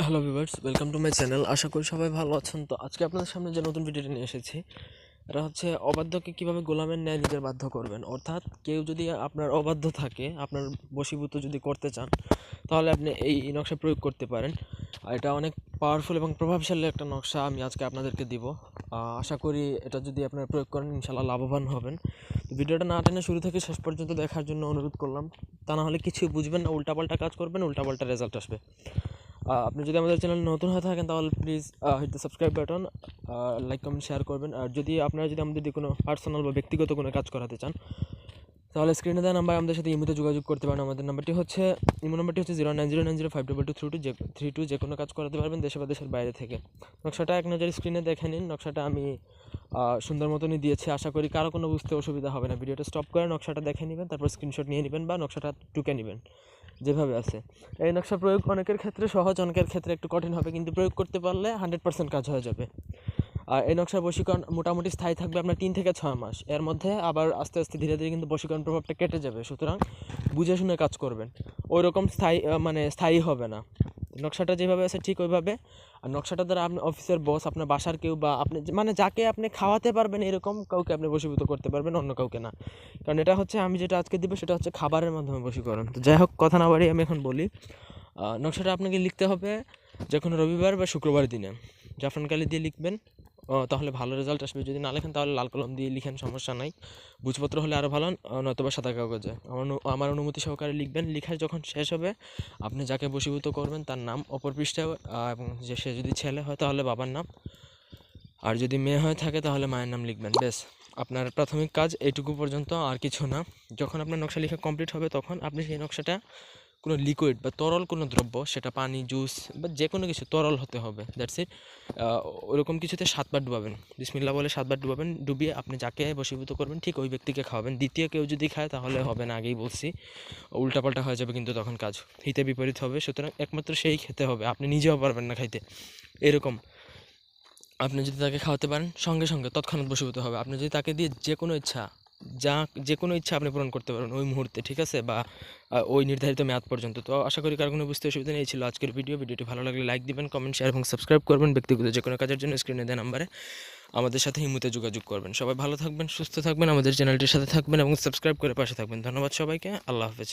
Hello viewers welcome to my channel আশা করি সবাই ভালো আছেন। তো আজকে আপনাদের সামনে যে নতুন ভিডিওটি নিয়ে এসেছি, এটা হচ্ছে অবাধ্যকে কীভাবে গোলামের ন্যায় নিজের বাধ্য করবেন। অর্থাৎ কেউ যদি আপনার অবাধ্য থাকে, আপনার বশীভূত যদি করতে চান, তাহলে আপনি এই নকশা প্রয়োগ করতে পারেন। আর এটা অনেক পাওয়ারফুল এবং প্রভাবশালী একটা নকশা আমি আজকে আপনাদেরকে দিব। আশা করি এটা যদি আপনারা প্রয়োগ করেন ইনশাল্লাহ লাভবান হবেন। তো ভিডিওটা না টেনে শুরু থেকে শেষ পর্যন্ত দেখার জন্য অনুরোধ করলাম। তা না হলে কিছুই বুঝবেন না, উল্টাপাল্টা কাজ করবেন, উল্টাপাল্টা রেজাল্ট আসবে। আপনি যদি আমাদের চ্যানেল নতুন হয়ে থাকেন, তাহলে please hit the subscribe button like comment share করবেন। আর যদি আপনারা যদি আমাদের কোনো পার্সোনাল বা ব্যক্তিগত কোনো কাজ করাতে চান, তাহলে স্ক্রিনে দেওয়া নাম্বার আমাদের সাথে ইমোতে যোগাযোগ করতে পারেন। আমাদের নাম্বারটি হচ্ছে, ইমো নাম্বারটি হচ্ছে zero nine zero nine zero five double two three two যে থ্রি টু যে কোনো কাজ করাতে পারবেন দেশে বা দেশের বাইরে থেকে। নকশাটা এক নজর স্ক্রিনে দেখে নিন। নকশাটা আমি সুন্দর মতনই দিয়েছি। আশা করি কারও কোনো বুঝতে অসুবিধা হবে না। ভিডিওটা স্টপ করে নকশাটা দেখে নেবেন, তারপর স্ক্রিনশট নিয়ে নেবেন বা নকশাটা টুকে নেবেন। যেভাবে আছে। এই নকশা প্রয়োগ অনেকের ক্ষেত্রে সহজ, অনেকের ক্ষেত্রে একটু কঠিন হবে, কিন্তু প্রয়োগ করতে পারলে হান্ড্রেড পার্সেন্ট কাজ হয়ে যাবে। আর এই নকশার বশীকরণ মোটামুটি স্থায়ী থাকবে আপনার তিন থেকে ছয় মাস। এর মধ্যে আবার আস্তে আস্তে ধীরে ধীরে কিন্তু বশীকরণ প্রভাবটা কেটে যাবে, সুতরাং বুঝে শুনে কাজ করবেন। ওই রকম স্থায়ী মানে স্থায়ী হবে না। নকশাটা যেভাবে আছে ঠিক ওইভাবে। আর নকশাটা দ্বারা আপনি অফিসের বস আপনার বাসার কেউ বা আপনি মানে যাকে আপনি খাওয়াতে পারবেন এরকম কাউকে আপনি বসীভূত করতে পারবেন, অন্য কাউকে না। কারণ এটা হচ্ছে আমি যেটা আজকে দিব সেটা হচ্ছে খাবারের মাধ্যমে বসীকরণ তো যাই হোক, কথা না বাড়ি আমি এখন বলি নকশাটা আপনাকে লিখতে হবে যে কোনো রবিবার বা শুক্রবার দিনে। জাফরানকালি দিয়ে লিখবেন। তাহলে ভালো রেজাল্ট আসবে। যদি না লেখেন, তাহলে লাল কলম দিয়ে লিখেন, সমস্যা নাই। বুঝপত্র হলে আরও ভালো নয়তোবা সাদা কাগজে। আমার আমার অনুমতি সহকারে লিখবেন। লেখা যখন শেষ হবে, আপনি যাকে বশীভূত করবেন, তার নাম, অপর পৃষ্ঠায় এবং যে সে যদি ছেলে হয়, তাহলে বাবার নাম। আর যদি মেয়ে হয়ে থাকে, তাহলে মায়ের নাম লিখবেন। বেশ আপনার প্রাথমিক কাজ এইটুকু পর্যন্ত, আর কিছু না। যখন আপনার নকশা লেখা কমপ্লিট হবে, তখন আপনি সেই নকশাটা কোনো লিকুইড বা তরল কোনো দ্রব্য, সেটা পানি জুস বা যে কোনো কিছু তরল হতে হবে দ্যাটস ইট ওরকম কিছুতে সাতবার ডুবাবেন। বিসমিল্লা বলে সাতবার ডুবাবেন, ডুবিয়ে আপনি যাকে বশীভূত করবেন, ঠিক ওই ব্যক্তিকে খাওয়াবেন। দ্বিতীয় কেউ যদি খায়, তাহলে হবে না, আগেই বলছি। উল্টাপাল্টা হয়ে যাবে কিন্তু তখন কাজ। হিতে বিপরীত হবে, সুতরাং একমাত্র সেই খেতে হবে, আপনি নিজেও পারবেন না খাইতে। এরকম। আপনি যদি তাকে খাওয়াতে পারেন, সঙ্গে সঙ্গে তৎক্ষণাৎ বশীভূত হবে। আপনি যদি তাকে দিয়ে যে কোনো ইচ্ছা যা যে কোনো ইচ্ছা আপনি পূরণ করতে পারবেন ওই মুহূর্তে, ঠিক আছে? বা ওই নির্ধারিত মেয়াদ পর্যন্ত। তো আশা করি কার কোনো বুঝতে অসুবিধা নেই ছিল আজকের ভিডিও। ভিডিওটি ভালো লাগলে লাইক দিবেন কমেন্ট শেয়ার এবং সাবস্ক্রাইব করবেন। ব্যক্তিগত যে কোনো কাজের জন্য স্ক্রিনে দেওয়া নাম্বারে আমাদের সাথে হিমুতে যোগাযোগ করবেন। সবাই ভালো থাকবেন, সুস্থ থাকবেন, আমাদের চ্যানেলটির সাথে থাকবেন এবং সাবস্ক্রাইব করে পাশে থাকবেন। ধন্যবাদ সবাইকে, আল্লাহ হাফেজ।